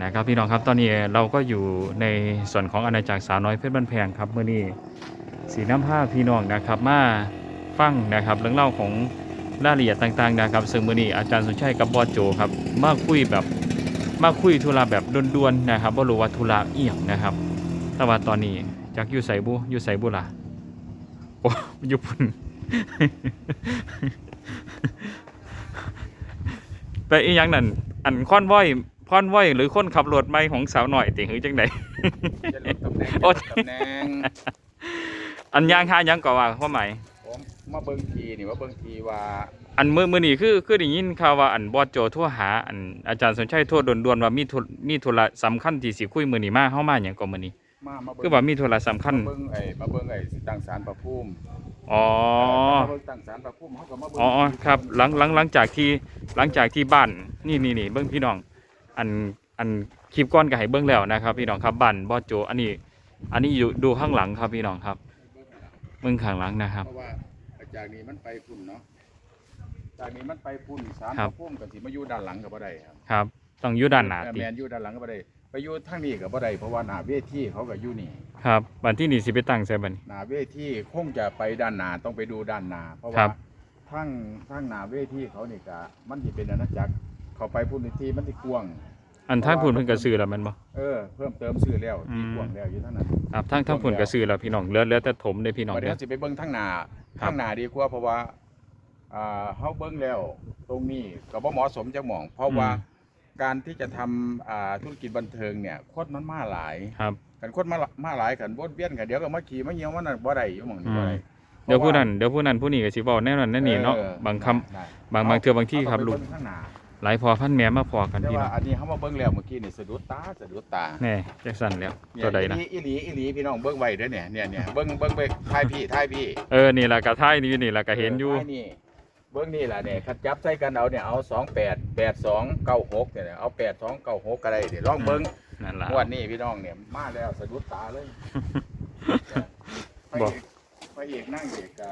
นะครับพี่น้องครับตอนนี้เราก็อยู่ในส่วนของอาณาจักรสาวน้อยเพชรบ้านแพงครับเมื่อนี้สีน้ำผ้าพี่น้องนะครับมาฟังนะครับเรื่องเล่าของรายละเอียดต่างๆนะครับ ซึ่งเมื่อนี้อาจารย์สุชัยกับบอโจครับมาคุยแบบมาคุยธุระแบบด่วนๆนะครับว่ารู้ว่าธุระเอี่ยงนะครับ แต่ว่าตอนนี้จากอยู่ใส่บุอยู่ใส่บุล่ะโอ้อยู่พุ่นไปอีหยังนั่นอันค่อนว้อย ค่อนว้อยหรือคนขับรถไม่ของสาวหน่อยติหรือจังไดจะลดตำแหน่งโอ๊ยจะลดตำแหน่งอันยางหาหยังก็ว่าความหมายผมมาเบิ่งทีนี่ว่าเบิ่งทีว่า อันมือมือนี่คือคือได้ยินข่าวว่าอันบอสโจโทั่วหาอันอาจารย์สนชัยโทั่วด่วนๆว่ามีธุมีธุระสำคัญที่สิคุยมือนี่มาเฮามาหยังก็มื้อนี้มามาเบิ่งคือว่ามีธุระสำคัญมาเบิ่งไอ้มาเบิ่งไอ้สิตั้งศาลประภูมิอ๋อมาเบิ่งตั้งศาลประภูมิเขาก็มาเบิ่งอ๋ออ๋อครับหลังหลังหลังจากที่หลังจากที่บ้านนี่นี่นี่เบิ้งพี่น้อง อันอันคลิปก้อนก็ให้เบิ้งแล้วนะครับพี่น้องครับบ้านบอสโจอันนี้ อันนี้อยู่ดูข้างหลังครับพี่น้องครับเบิ้งข้างหลังนะครับ เพราะว่าจากนี้มันไปพุ่นเนาะจากนี้มันไปพุ่นศาลครัปบระภูมิก็สิมาอยู่ด้านหลังก็บ่ได้ครับครับต้องอยู่ด้านหน้าเออติแม่นอยู่ด้านหลังก็บ่ได้ไปอยู่ทางนี้ก็บ่ได้เพราะว่าหน้าเวทีเขาก็อยู่นี่ครับบันที่นี่สิไปตั้งใส่บัดน หน้าเวทีคงจะไปด้านหน้าต้องไปดูด้านหน้าเพราะครัว่าบ ทั้งทั้งหน้าเวทีเขานี่ก็มันสิเป็นอาณาจักรเขาไปพุ่นที่มันสิกว้าง อันทางพุ่นเพิ่นก็ซื้อแล้วแมันบ่เออเพิ่มเติมซื้อแล้วอืมที่กว้างแล้วอยู่เท่านั้นครับทางทางพุ่นก็ซื้อแล้วพี่น้องเหลือเหลือแต่ถมเด้อพี่น้องวันเด้นี้อสิไปเบิ่งทั้งหน้าครับทั้งหน้าดีกว่าเพราะว่าอ่าเฮาเบิ่งแล้วตรงนี้ก็บ่เหมาะสมจักหม่อง เพราะว่าการที่จะทำอ่าธุรกิจบันเทิงเนี่ยคนมันมาหลาย ครับกันคนมามาหลายกันวนเวียนกันเดี๋ยวก็มาขี่มาเหี่ยวมันน่ะบ่ได้อยู่หม่องนี้บ่ได้เดี๋ยวผู้นั้นเดี๋ยวผู้นั้นผู้นี้ก็สิเว้าแน่นอนแน่นี่เนาะออบางคำได้บางบางเทื่อบางที่ครับเอลูกไปเงข้างหน้า หลายพอพันแม่มาพอกันแต่พี่ว่าน้องอันนี้เฮามาเบิ่งแล้วเมื่อกี้นี่สะดุดตาสะดุดตาแน่จักสั่นแล้วตัวใดนะ อีหลีอีหลีพี่น้องเบิ่งไว้เด้อเนี่ยเนี่ยเนี่ยเบิ่งเบิ่งไปทายพี่ทายพี่เออนี่แหละกระท้ายนี่นี่แหละก็เห็นอยู่ทายนี่เบิ่งนี่ล่ะเนี่ยคัดจับใส่กันเอาเนี่ยเอา28 82 96เนี่ยเอา82 96ก็ได้เดี๋ยวลองเบิ่งนั่นล่ะ งวดนี้พี่น้องเนี่ยมาแล้วสะดุดตาเลยไปบอกเอก ไปเอกนั่งเอกกะ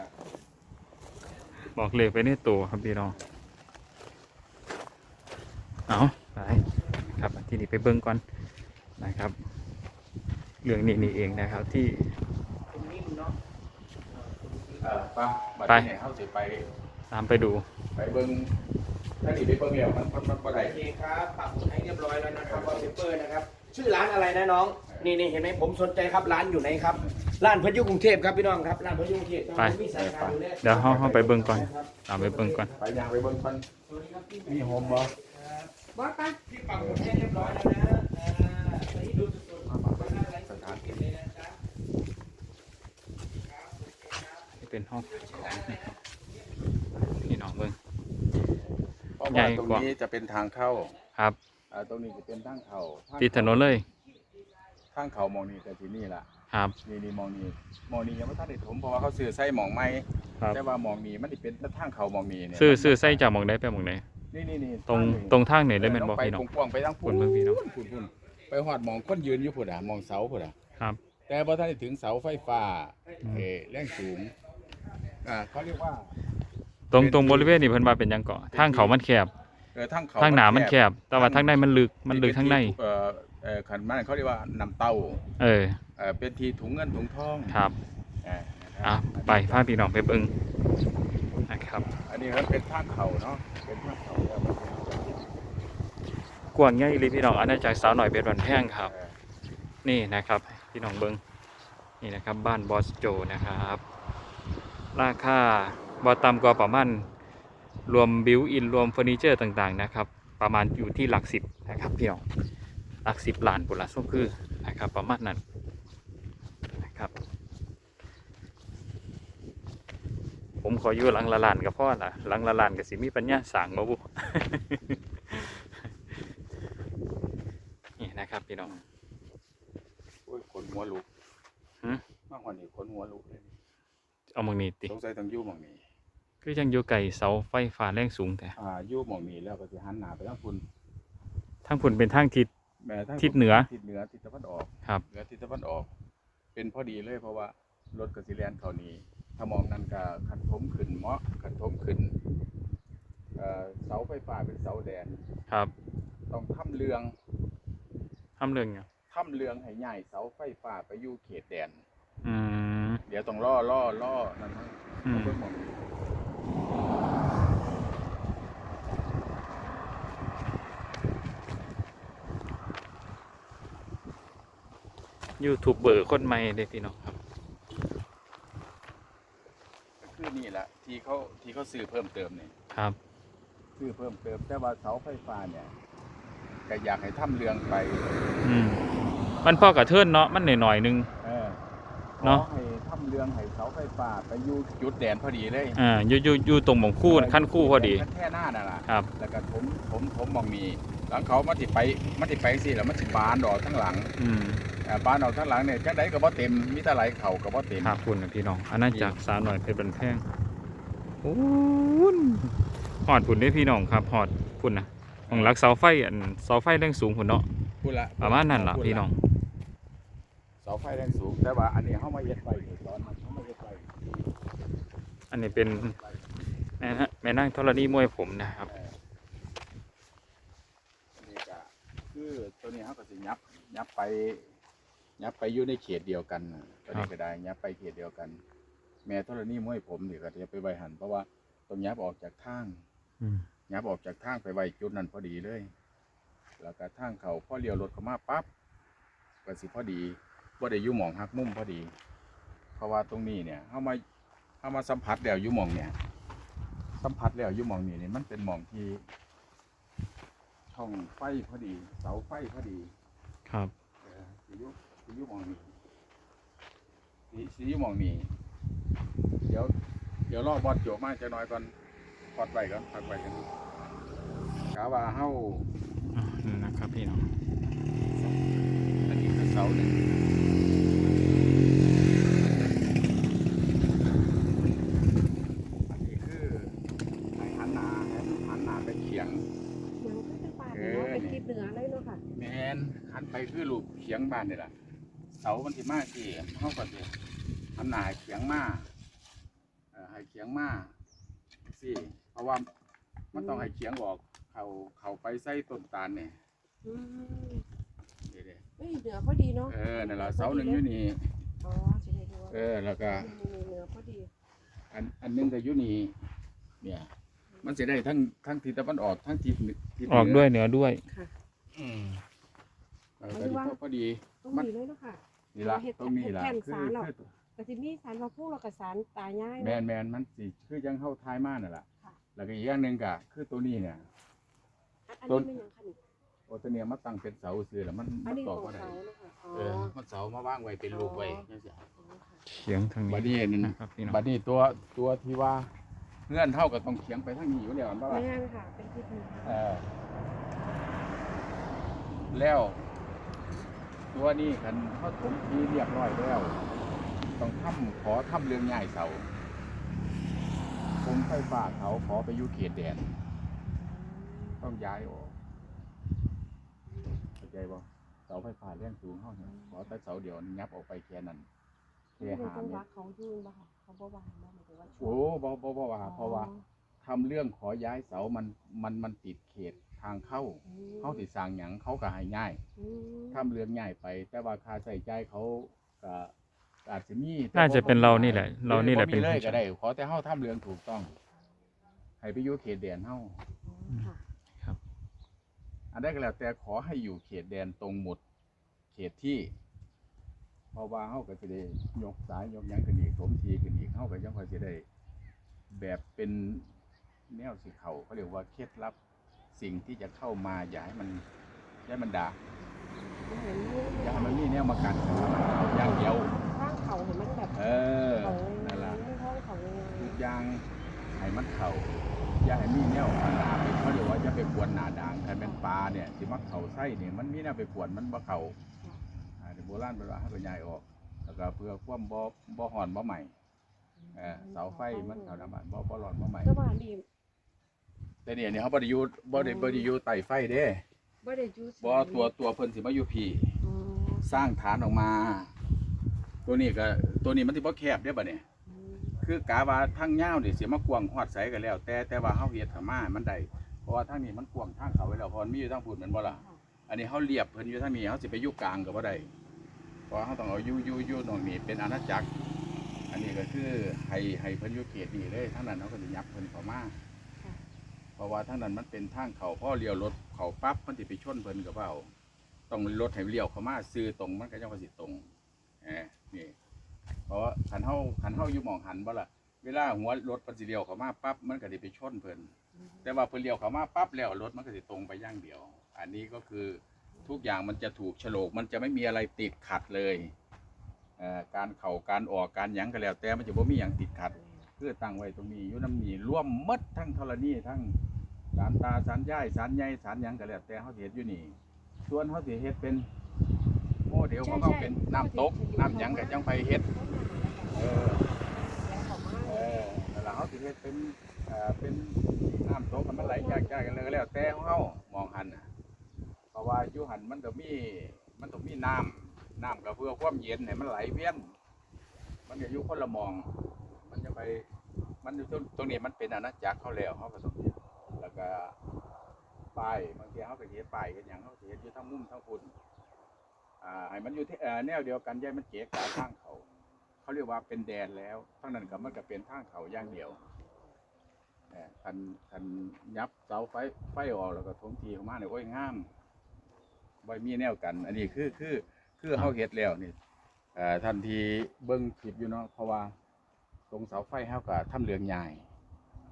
บอกเลขไปในตัวครับพี่น้อง เอาไปครับที่นี่ไปเบิ้งก่อนนะครับ เรื่องนี้นี่เองนะครับที่เอ่อไปบัดไปนี้เนี่ยเฮาสิไปตามไปดูไปเบิ่งถ้านี่ไปเบิ่งแล้วมันมันมันบ่ได้ โอเคครับปักหมุดให้เรียบร้อยแล้วนะครับวอลเปเปอร์นะครับ ชื่อร้านอะไรนะน้อง นี่นี่เห็นไหมผมสนใจครับร้านอยู่ไหนครับ ร้านพยุกรุงเทพครับพี่น้องครับ ร้านพยุกรุงเทพไปมีสาขาอยู่แน่เดี๋ยวเฮาเฮาไปเบิ่งก่อน ตามไปเบิ้งก่อน ไปยางไปเบิ่งก่อนสวัสดีครับพี่มีโฮมบ่ บอสไปพี่ปักหมุดให้เรียบร้อยแล้วนะอ่าตอนนี้ดูสดๆมาหน้าไลฟ์สดๆเลยนะจ๊ะนี่เป็นห้องขายของนะครับพี่น้องเบิ้ง เพราะใหญ่ว่าตรงกว่า นี้จะเป็นทางเข้าครับอ่าตรงนี้จะเป็นทางเขาทางติดถนนเลยทางเขามองนี่แต่ที่นี่ล่ะ ครับ นี่นี่มองนี่มองนี่ยังไม่ทันได้ถมเพราะว่าเขาซื้อไส้หมองไม้ครับ แต่ว่ามองนี่มันสิเป็นทางเขามองนี่เนี่ยซื้อซื้อไส้จากหมองใดไปหมองใดนี่ นี่นี่ตรงทานี่ตรงทางไหนเลยแม่นบ่ไปพี่น้องกว้างๆไปทางพุ่นเบิ่งพี่น้องพุ่นพุ่นไปหอดหมองคนยืนอยู่พุ่นอะหมองเสาพุ่นอะครับ แต่พอท่านได้ถึงเสาไฟฟ้าอืมเออแรงสูงอ่าเขาเรียกว่า ตรงตรงบริเวณนี้เพิ่นว่าเป็นหยังเกาะทางเขามันแคบเออทางเขาทางหนามันแคบ แต่ว่าทางในมันลึกมันลึกทางในเออเออขันมันเขาเรียกว่าน้ำเต้าเออเออเป็นทีถุงเงินถุงทองครับเออนะคอะรับไปพาพี่น้องไปเบิ่งนะ ครับ อันนี้ครับเป็นทางเขาเนาะ เป็นทางเขาแล้วมันเป็นกว้างใหญ่เลยพี่น้องอาณาจักรสาวหน่อยเป็นวันแพงครับเออนี่นะครับ พี่น้องเบิ่งนี่นะครับ บ้านบอสโจนะครับ ราคาบ่ต่ำกว่าประมาณรวมบิวอินรวมเฟอร์นิเจอร์ต่างๆนะครับ ประมาณอยู่ที่หลักสิบนะครับพี่น้องหลักสิบล้านปุระส้มคือนะครับ ประมาณนั้นนะครับ ผมขออยู่หลังละลานกับพ่อละหลังละลานกับสิมีปัญญาสั่งมาบุนี่นะครับพี่น้องโอ้ยขนหัวลุกหืมมากกว่านี้ขนหัวลุกเลยเอามึงนี่ติสงสัยต้องอยู่หมองนี้คือยังอยู่ไกลเสาไฟฟ้าแรงสูงแต่อ่าอยู่หมองนี้แล้วก็จะหันหน้าไปทางคุณทั้งผลเป็นทางทิศ แม้ทางทิศเหนือทิศเหนือทิศตะวันออกครับ เหนือทิศตะวันออก เป็นพอดีเลยเพราะว่ารถกสิแลนเขานี้ ถ้ามองนั่นก็ขันทมขึ้นเหมาะขันทมขึ้นเอ่อเสาไฟฟ้าเป็นเสาแดนครับต้องทำเรืองทำเรื่องหยังทำเรืองให้ใหญ่เสาไฟฟ้าไปอยู่เขตแดน อืมเดี๋ยวต้องล่อล่อล่อนั่นนะอืมเบิ่งหมองยูทูบเบอร์คนใหม่เด้พี่น้องครับ ก็คือนี่แหละ ที่เขาที่เขาซื้อเพิ่มเติมนี่ครับซื้อเพิ่มเติม แต่ว่าเสาไฟฟ้าเนี่ยก็อยากให้ทำเรืองไป อืมมันพอกับเทิร์นเนาะมันหน่อยๆนึงเออเนาะขอให้ทำเรืองให้เสาไฟฟ้าไปอยู่จุดแดนพอดีเลยอ่าอยู่อยู่อยู่ตรงหม่องคู่ขั้นคู่พอดีแค่หน้าน่ะล่ะครับ แล้วก็ผมผมผมมองมีหลังเขามาติไปมาติไปสิแล้วมันสิบานดอกทั้งหลัง อืมอ่าบานดอกทั้งหลังเนี่ยจังไดก็บ่เต็มมีแต่ไหลเข่าก็บ่เต็มครับคุณนะพี่น้องอาณาจักรสาวหน่อยเพชรบันแพงโอ้นหอดพุ่นได้พี่น้องครับหอดพุ่นนะของรักเสาไฟอันเสาไฟแรงสูงพุ่นเนาะพูดละประมาณนั้นล่ะพูดพี่น้องเสาไฟแรงสูงแต่ว่าอันนี้เฮามาเฮ็ดไว้นี่ตอนนั้นเฮามาเฮ็ดไว้อันนี้เป็นแม่นะแม่นั่งธรณีมวยผมนะครับเอออันนี้ก็คือตัวนี้เฮาก็สิยับยับไปยับไปอยู่ในเขตเดียวกันน่ะตัวนี้ก็ได้ยับไปเขตเดียวกัน แม่ธรณีมวยผมนี่ก็จะไปไว้หันเพราะว่าต้องยับออกจากทางอืมยับออกจากทางไปไว้จุดนั้นพอดีเลย แล้วก็ทางเขาพอเลี้ยวรถเข้ามาปั๊บก็สิพอดีว่าได้อยู่หมองหักมุมพอดี เพราะว่าตรงนี้เนี่ยเข้ามาเข้ามาสัมผัสแล้วอยู่หมองเนี่ย สัมผัสแล้วอยู่หมองนี้นี่มันเป็นหมองที่ช่องไฟพอดี เสาไฟพอดี ครับ เออสิอยุสิอยุหมองนี้สิสิอยุหมองนี้ เดี๋ยว เดี๋ยวรอบอดโจมาจะน้อยก่อนพอดไว้ก่อนพักไว้กันกะว่าเฮาอ่านี่นะครับพี่น้องอันนี้คือเสาหนึ่งอันนี้คือให้หันหน้าให้หันหน้าไปเฉียงยังก็จะปาดเนาะเป็นทิศเหนือเลยเนาะค่ะแมนหันไปคือลูกเฉียงบ้านนี่แหละเสามันสิมาสิเฮาก็สิหันหน้าให้เฉียงมาเอ่อให้ เฉียงมาสิเพราะว่ามันต้องให้เฉียงออก เขาเขาไปใส่ต้นตาลเนี่ยอืมนี่เด้เอ้ยเหนือพอดีเนาะเออนั่นล่ะเสาหนึ่งอยู่นี่อ๋อจะได้ดูว่าเออแล้วก็นี่เหนือพอดีอันอันหนึงก็อยู่นี่เนี่ย มันจะได้ทั้งทั้งทิศตะวันออกทั้งทิศเหนืทิศเหนืออกด้วยเหนือด้วย ค่ะ อืมเออหมายถึงว่าก็พอดี ตรงนี้เลยเนาะค่ะ นี่ละเฮ็ดตรงนี้ละเฮ็ดแผ่นคือสารหรอกคือ แต่ที่นี่สารพระพุทธเรากับสารตายายแมเนาะ นแมนมันสิคือยังเข้าท้ายมานั่นแหละค่ะ แล้วก็อีกอย่างหนึ่งก็คือตัวนี้เนี่ย อันอันต้น นี้เป็นหยังคะนี่โอตัวเนี้ยมาตั้งเป็นเสาเสือแล้วมันอัมันนนี้ตขอกองมาได้เขาเนาะค่ะอ๋อเออมันเสามาว่างไว้เป็นรูปไว้จังซี่อ๋อค่ะเฉียงทางบัดนี้นี้นี่นะครับพี่น้องบัดนี้ตัวตัวที่ว่าเงื่อนเท่ากับต้องเขียงไปทางนี้อยู่แล้วเพราะว่าไม่งั้นค่ะ เป็นทิศเหนือเออแล้ว ตัวนี้คันเขาถมทีเรียบร้อยแล้ว ต้องทำขอทำเรื่องใหญ่เสาผมไฟฟ้าเขาขอไปอยู่เขตแดน ต้องย้ายออกเข้าใจบ่เสาไฟฟ้าแรงสูงเขาเนี่ยขอแต่เสาเดียวยับออกไปแค่นั้นไม่แค่ได้หาจังหเมวะตรเขายืนบ่ค่ะเขาบ่วางบ่หมายถึงว่าช่โอ้วงบ่บ่บ่ว่าเพราะว่าทำเรื่องขอย้ายเสามันมันมันติดเขตทางเข้าอืมเขาสิสร้างหยังเขาก็ให้ง่ายอืมทำเรื่องง่ายไป แต่ว่าค่าใช้จ่ายเขาก็ อาจจะมีแต่น่าจะเป็นเรานี่แหละเรานี่แหละบ่เป็นมีเลยผู้ก็ได้ขอแต่เฮาทำเรื่องถูกต้อง ให้ไปอยู่เขตแดนเฮาอ๋อค่ะ อันใดก็แล้ว แต่ขอให้อยู่เขตแดนตรงหมด เขตที่เพราะว่าเฮาก็จะได้ยกสายยกหยังขึ้นอีกสมทีขึ้นอีกเฮาก็ยังค่อยสิได้ แบบเป็นแนวสิเขาเขาเรียกว่าเคล็ดลับสิ่งที่จะเข้ามาอย่าให้มันอย่าให้มันด่าเห็นอย่าให้มันมีแนวมากันอย่างเดียวข้างเขาเห็นมันแบบเออเขานั่นล่ะไม่ท้องเขาเลยทุกอย่างให้มันเข่าอย่าให้มีแนวอันหนาไปเขาเรียกว่าอย่าไปกวนหนาด่างใครเป็นปลาเนี่ยที่มักเข่าไส้เนี่ยมันมีแนวไปกวนมันบ่เข่าอ่าเดี๋ยวโบราณเป็นว่าให้ไปย้ายออกแล้วก็เพื่อความบ่บ่ห่อนบ่ใหม่เออเสาไฟมันเสาน้ำมันบ่บ่ร้อนบ่ใหม่ ก็ว่านี่แต่เนี่ยเนี่ยเขาบ่ได้อยู่บ่ได้บ่ได้อยู่ใต้ไฟเด้บ่ได้อยู่บ่ตัวตัวเพิ่นสิมาอยู่พี่อ๋อสร้างฐานออกมา ตัวนี้ก็ตัวนี้มันสิบ่แคบเด้บัดนี้อืมคือกาว่าทางยาวนี่สิมากวางฮอดใสกันแล้ว แต่แต่ว่าเฮาเฮ็ดให้มามันได้เพราะว่าทางนี้มันกวางทางเขาไว้แล้วเพอมันมีอยู่ทางพุ่นแม่นบ่ล่ะค่ะอันนี้เขาเรียบเพิ่นอยู่ทางนี้เขาสิไปอยู่กลางก็บ่ได้เพราะเขาต้องเอาอยู่อยู่อยู่ตรงนี้เป็นอาณาจักร อันนี้ก็คือให้ให้เพิ่นอยู่เขตนี้เลยทั้งนั้นเขาก็สิยับเพิ่นเข้ามาค่ะ เพราะว่าทั้งนั้นมันเป็นทางเขาพ่อเลี้ยวรถเขาปั๊บมันสิไปชนเพิ่นกับเปล่าต้องรถให้เลี้ยวเข้ามาซื้อตรงมันก็ยังว่าสิตรงแหม นี่เพราะว่าคันเฮาคันเฮาอยู่หมองหันบ่ล่ะเวลาหัวรถมันสิเลียวเขามาปั๊บมันก็สิไปชนเพิ่นแต่ว่าเพิ่นเลี้ยวเขามาปั๊บแล้วรถมันก็สิตรงไปอย่างเดียว อันนี้ก็คือทุกอย่างมันจะถูกฉลกมันจะไม่มีอะไรติดขัดเลยเอ่อการเข่าการออกการหยังก็แล้ว แต่มันจะบ่มีหยังติดขัด เพื่อตั้งไว้ตรงนี้อยู่น้ำนีร่วมหมดทั้งธรณีทั้งสารตาสารย่ายสารใหญ่สารหยังก็แล้วแต่เขาสิเฮ็ดอยู่นี่ ส่วนเขาสิเฮ็ดเป็น เดลของเขาเป็นน้ำตกน้ำหยังก็จังไปเฮ็ดเออเออแล้วเราเขาสิเฮ็ดเป็นเอ่อเป็นน้ำตกมันไหลแยกๆกันเลยก็แล้วแต่ของเขามองหันน่ะเพราะว่าอยู่หันมันก็มีมันต้องมีน้ำน้ำก็เพื่อความเย็นให้มันไหลเวียนมันก็อยู่คนละหมอง มันจะไปมันอยู่ตรงตรงนี้มันเป็นอาณาจักรเขาแล้วเขาก็ต้องเฮ็ดแล้วก็ป้ายบางทีเขาก็เฮ็ดป้ายกันอย่างเขาก็เฮ็ดอยู่ทั้งมุมทั้งคุณ อ่าให้มันอยู่ที่เอ่อแนวเดียวกันย่ามันเก๋กาทางเขา เขาเรียกว่าเป็นแดนแล้วทั้งนั้นก็มันก็เป็นทางเขาอย่างเดียวเอ่อคันคันยับเสาไฟไฟออกแล้วก็ทมทีเข้ามาเนี่ยโอ้ยงามบ่มีแนวกัน อันนี้คือคือคือเขาเฮ็ดแล้วนี่เอ่อทันทีเบิ่งคลิปอยู่เนาะเพราะว่า ตรงเสาไฟเฮาก็ทำเรืองใหญ่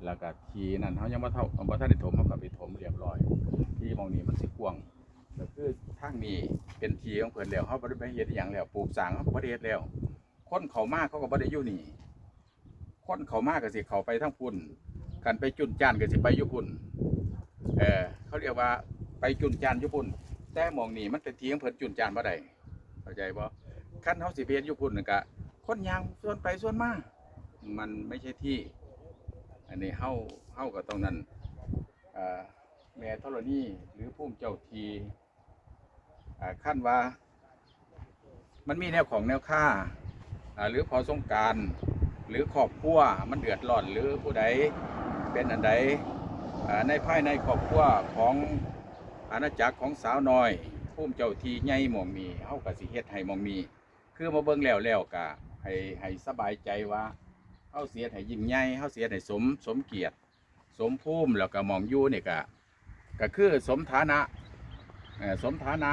แล้วก็ทีนั้นเฮายังบ่เท่าบ่ทันได้ถมเฮาก็ไปถมเรียบร้อย ที่หมองนี้มันสิกว้าง ก็คือทางนี้เป็นทีของเพิ่นแล้วเฮาบ่ได้ไปเฮ็ดอหยังแล้วปลูกสร้างเฮาก็บ่ได้เฮ็ดแล้ว คนเขามากเขาก็บ่ได้อยู่นี่ คนเขามากก็สิเขาไปทั้งพุ่นกันไปจุนจานก็สิไปอยู่พุ่นเออเขาเรียกว่าไปจุนจานอยู่พุ่นแต่หมองนี้มันเป็นทีของเพิ่นจุนจานบ่ได้เข้าใจบ่คันเฮาสิไปเฮ็ดอยู่พุ่นนั่นก็คนยางส่วนไปส่วนมามันไม่ใช่ที่ อันนี้เฮาเฮาก็ต้องนั้นอ่อแม่ธรณีหรือผู้เจ้าที ขั้นว่า มันมีแนวของแนวค่าหรือพอสงการหรือครอบครัวมันเดือดร้อนหรือผู้ใดเป็นอันใดในภายในครอบครัวของอาณาจักรของสาวน้อยผู้เจ้าทีใหญ่มองมีเฮาก็สิเฮ็ดให้มองมี คือมาเบิ่งแล้วแล้วก็ให้ให้สบายใจว่าเฮาเสียให้ยิ่งใหญ่เฮาเสียให้สมสมเกียรติ สมภูมิแล้วก็มองอยู่นี่ก็ก็คือสมฐานะสมฐานะ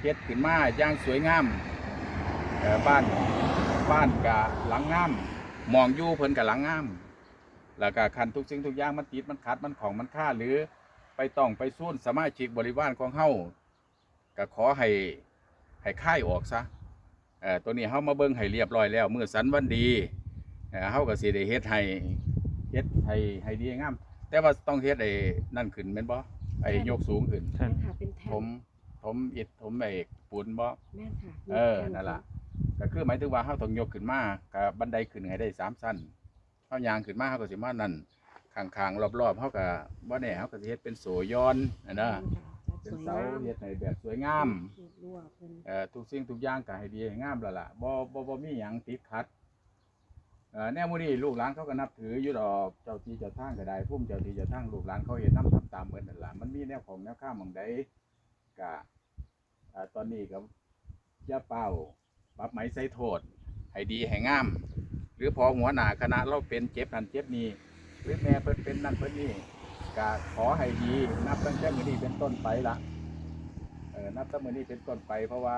เฮ็ดขึ้นมาอย่างสวยงามเอ่อบ้านบ้านกะหลังงามหมองอยู่เพิ่นกะหลังงามแล้วก็คันทุกสิ่งทุกอย่างมันติดมันขัดมันของมันค่าหรือไปต้องไปสู้สมาชิกบริวารของเฮาก็ขอให้ให้ค่ายออกซะเอ่อตัวนี้เฮามาเบิ่งให้เรียบร้อยแล้วมื้อสันวันดีเอ่อเฮาก็สิได้เฮ็ดให้เฮ็ดให้ให้ดีงาม แต่ว่าต้องเฮ็ดไอ้นั่นขึ้นแม่นบ่ไอ้ยกสูงขึ้นแม่ นค่ะเป็นแท่ถนมถมอิฐถมไอ้ปูนบ่แม่นค่ะเออนั่นล่ะก็คือหมายถึงว่าเฮาต้องยกขึ้นมาก็บันไดขึ้นให้ได้สามชั้นเฮายางขึ้นมาเฮาก็สิมานั่นข้างๆรอบๆเฮาก็บ่แน่เฮาก็สิเฮ็ดเป็นโสย้อนอันนะเป็นเสาเฮ็ดให้แบบสวยงามรั่วเพิ่นเอ่อทุกสิ่งทุกอย่างก็ให้ดีให้งามแล้วล่ะบ่บ่บ่มีหยังติดขัดเอ่อแนวมื้อนี้ลูกหลานเขาก็นับถืออยู่ดอกเจ้าที่เจ้าทางก็ได้พุ่มเจ้าที่เจ้าทางลูกหลานเขาเฮ็ดนํทำตามเหมือนนั่นล่ะมันมีแนวของแนวข้ามหม่องใดก็เอ่อตอนนี้ก็ย่าเป้าปรับไหมใส่โทษให้ดีให้งาม หรือพอหัวหน้าคณะเราเป็นเจ็บนั่นเจ็บนี่หรือแม่เพิ่นเป็นนั่นเพิ่นนี่ก็ขอให้ดีนับตั้งแต่มื้อนี้เป็นต้นไปละเออนับตั้งมือนี้เป็นต้นไป เพราะว่า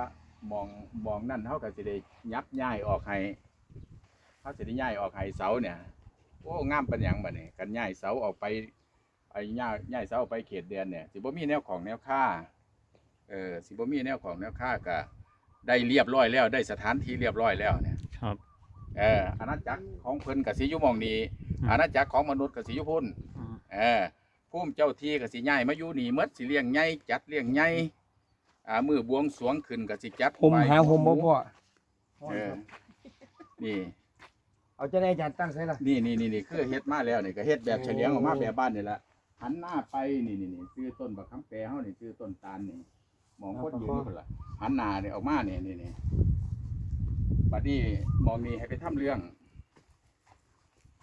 มองมองนั่นเขาก็สิได้ยับย้ายออกให้เขาสิได้ย้ายออกให้เสาเนี่ยโอ้งามเป็นหยังบัดนี้กันย้ายเสาออกไปไอ้ย้ายย้ายเสาออกไปเขตแดนเนี่ยสิบ่มีแนวของแนวค่า เออสิบ่มีแนวของแนวค่าก็ได้เรียบร้อยแล้วได้สถานที่เรียบร้อยแล้วเนี่ยครับเอออาณาจักรของเพิ่นก็สิอยู่หมองนี้อืมอาณาจักรของมนุษย์ก็สิอยู่พุ่นอืมเออภูมิเจ้าที่ก็สิย้ายมาอยู่นี่หมดสิเลี้ยงใหญ่จัดเลี้ยงใหญ่อ่ามือบวงสรวงขึ้นก็สิจัดผมหาผมบ่พ่อเออนี่ เอาจะได้อาจารย์ตั้งใส่ละนี่นี่นี่นี่คือเฮ็ดมาแล้วนี่ก็เฮ็ดแบบเฉลียงออกมาแบบบ้านนี่แหละหันหน้าไปนี่นี่นี่ซื้อต้นบักคำแปรเฮานี่ซื้อต้นตาลนี่ มองคนยืนอยู่พุ่นล่ะหันหน้านี่ออกมานี่นี่นี่บัดนี้มองนี่ให้ไปทำเรื่อง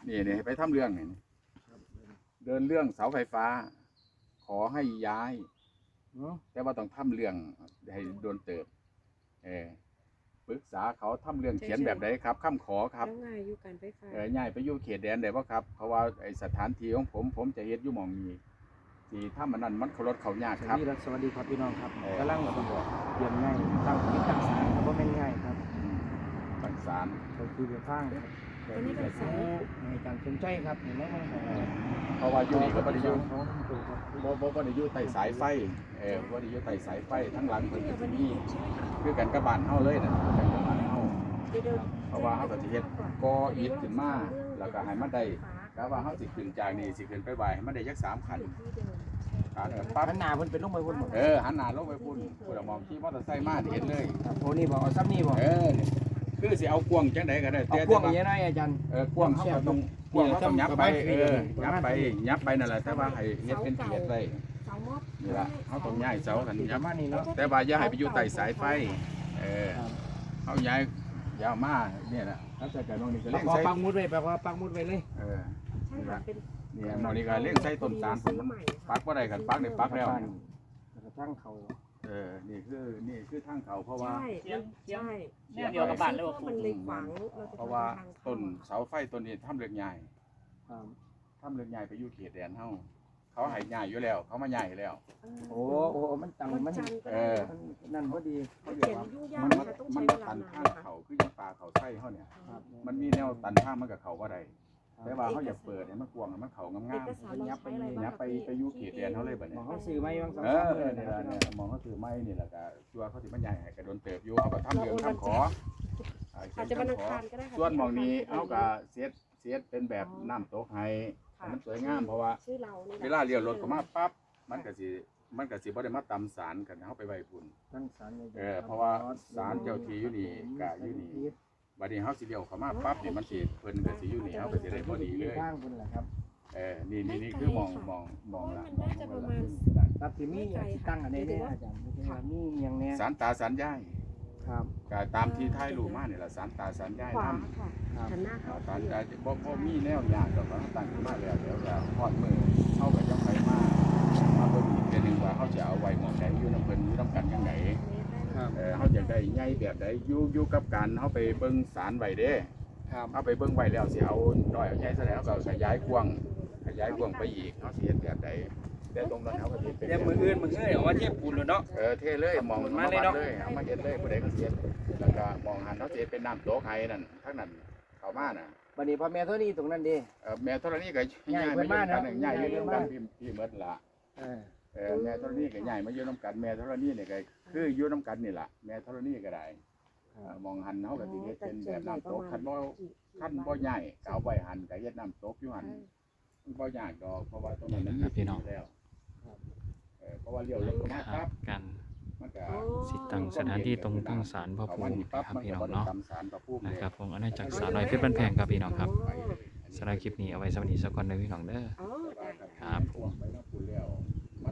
นี่นี่ให้ไปทำเรื่องนี่นี่เดินเรื่องเสาไฟฟ้า ขอให้ย้ายเนาะแต่ว่าต้องทำเรื่องให้โดนเติบ เออปรึกษาเขาทำเรื่องเขียนแบบไหนครับคำขอครับแล้วไงอยู่การไฟฟ้าเออย้ายไปอยู่เขตแดนได้บ่ครับ เพราะว่าไอสถานที่ของผม ผมจะเฮ็ดอยู่หม่องนี้ ที่ถ้ามันนั่นมันเขารถเขายากสครับวัสดีครับ สวัสดีครับพี่น้องครับเออกำลังเตรียมง่ายตั้งคิดตั้งสารครับว่าแม่นง่ายครับต่างสารก็คือเดือข้างครับแต่มีแต่ผู้ในการสนใจครับเห็นไหมมันของเราเพราะว่าอยู่นี่ก็บ่ได้อยู่เขาถูกครับบ่บ่บ่ได้อยู่ใต้สายไฟเออบ่ได้อยู่ใต้สายไฟทั้งหลังเพิ่นก็วัสินมีนี้ใช่ไหมคะคือกันกับบ้านเฮาเลยนะคือกันกับบ้านเฮาเดี๋ยวเดี๋ยวเพราะว่าเฮาก็สิเฮ็ดก่ออิฐขึ้นมาแล้วก็ให้มันได้ กะว่าเฮาสิขึ้นจากนี่สิขึ้นไปไหวให้มันได้จัก3คันที่เดิมขาเออปั๊ปั๊บบหนาเพิ่นเป็นลูกไม้พุ่นหมดเออหันหน้าลงไปพุ่นพุ่นเอามองขี่มอเตอร์ไซค์มาที่เห็นเลยครับโอ้นี่บอกเอาซ้ำนี่บอกเออนี่คือสิเอากวางจังไดก็ได้เอาแต่กว้างแต่อย่างว่านี้นะอาจารย์ เออกวางเขาก็ต้องกวางเขาต้องยับไปเออยับไปยับไปนั่นแหละแต่ว่าให้เฮ็ดเป็นเกียรติไว้เสามอบนี่ล่ะเขาต้องย้ายเสากันปยัระบมาณนี้เนาะแต่ว่าอย่าให้ไปอยู่ใต้สายไฟเออครับเขาย้ายยาวมาเนี่ยแหละแล้วแต่กันตรงนี้ก็แล้เลี้วยงก็ใส่ปักหมุดไว้แปลว่าปักหมุดไว้เลย เออ ใช่ค่ะเป็นเนี่ยมองนี่ก็เลี้ยงใส่ต้นตาลผมมันปักบ่ได้กันปักนี่ปักแล้วแล้วก็ตั้งเขาเออ นี่คือ นี่คือทางเขาเพราะว่า ใช่ใช่แนวเดียวกับบ้านเลยเพราะมันเลยขวางเราจะเพราะว่าทำทงเข้ต้นเสาไฟต้นนี้ทำเรื่องใหญ่ครับทำเรื่องใหญ่ไปอยู่เขตแดนเฮาเขาให้ใหญ่อยู่แล้ว เขามาใหญ่แล้ว โอ้โอ้มันตังมันมันจันทร์ก็เอได้อมันนั่นพอดีมันเขียนยุ่งยากมันนะคะต้องมัใช้นเวลาตันนานข้างนะคะเขาคือยังปลาเขาไส้เขาเนี่ยครับมันมีแนวตันข้างมันกับเขาว่าใด แต่ว่าเขาอยากเปิดให้มันกว้างให้มันเขางามเอกสารเราใช้อะไรๆบ้างยับไปไปอยู่เขตแดนเขาเลยบัดหมนี้อเขาซื้อไหมบางสองเอสามอเดือนนี่นะคล่ะรับเนี่ยมองเขาถือไม้นี่แหละก็ชัวร์เขาสิมันใหญ่ให้กระโดนเติบอยู่เขาก็ทำเรื่องคำขออาจจะวันอังคารก็ได้ค่ะส่วนหมองนี้เอาก็เสียดเสียดเป็นแบบน้ำตกให้ให้มันสวยงามเพราะว่า ชื่อเรานี่แหะเวลาเลี้ยวรถเข้ามาปั๊บมันก็สิมันก็สิบ่ได้มาตำสารกันเฮาไปไว้พุ่นตั้งศาลใหญ่ๆเออเพราะว่าศาลเจ้าที่อยู่นี่กะอยู่นี่ บัดนี้เฮาสิเลี้ยวเข้ามาปั๊บนี่มันสิเพิ่นก็สิอยู่นี่เฮาก็สิได้พอดีเลยข้างคุณแหละครับเออนี่นี่นี่คือมองมองมองละมันน่าจะประมาณครับที่มีอย่างที่ตั้งอันนี้เนี่ยอาจารย์ไม่ใช่ว่ามีอย่างเนี้ยสารตาสารยายครับก็ตามที่ท้ายรูปมานี่ล่ะสารตาสารยายขวานำค่ะครับหันหน้าเข้าสารตาบ่บ่มีแนวยากดอกว่าตั้งขึ้นมาแล้วเดี๋ยวก็ฮอดมือเฮาก็จะไปมามาเบิ่งอีกเทื่อนึงว่าเฮาจะเอาไว้หม้องใดอยู่นํเพิ่นอยู่นํกันจังได ครับเออเขาอยากได้ใหญ่แบบใดอยู่อยู่กับการเขาไปเบิ่งสารไว้เด้ครับเขาไปเบิ่งไว้แล้วสิเอาน้อยเอาใหญ่ซะแล้วก็ขยายกว้างขยายกว้างไปอีกเขาสิเฮ็ดแบบใดแต่ตรงนั้นเขาก็สิเป็นเดี๋ยวมืออื่นมืออื่นเอาว่าเทียบปูนเลยเนาะ เออเท่เลยมองมาเลยเนาะเลยเอามาเฮ็ดเลยผู้ใดก็สิเฮ็ดแล้วก็มองหันเขาสิเฮ็ดเป็นน้ำโตกไห้นั่นทั้งนั้นเข้ามาน่ะ บัดนี้พ่อแม่เท่านี้ตรงนั้นดีเออแม่ธรณีก็ใหญ่ย้ายเพิ่มานอยู่มานํกันเนาะใหญ่อยู่ใหญ่นํเพิ่นกันมาพี่พี่หมดละ เออ เออแม่ธรณีก็ใหญ่มาอยู่นํกันแม่ธรณีนี่ก็คืออยู่นํกันนี่ล่ะแม่ธรณีก็ได้เอ่อมองหันเขาก็สิเฮ็ดเป็นแบบน้ำตกคันบ่คันบ่ใหญ่ก็เอาไว้หันก็เฮ็ดน้ำตกอยู่หันมันบ่ยากดอกเพราะว่าตรงนั้นมันครับพี่น้องมีแล้วเออเพราะว่าเลี้ยวรถเข้ามาครัปั๊บบกันมันก็ สิตั้งสถานที่ตรงตั้งศาลพระภูมินะครับพี่น้องเนาะนะครับผมอาณาจักรสาวน้อยเพชรบ้านแพงครับพี่น้องครับสำหรับคลิปนี้เอาไว้สวัสดีสักคนหนึงพี่น้องเด้ออ๋อได้ครับผมไป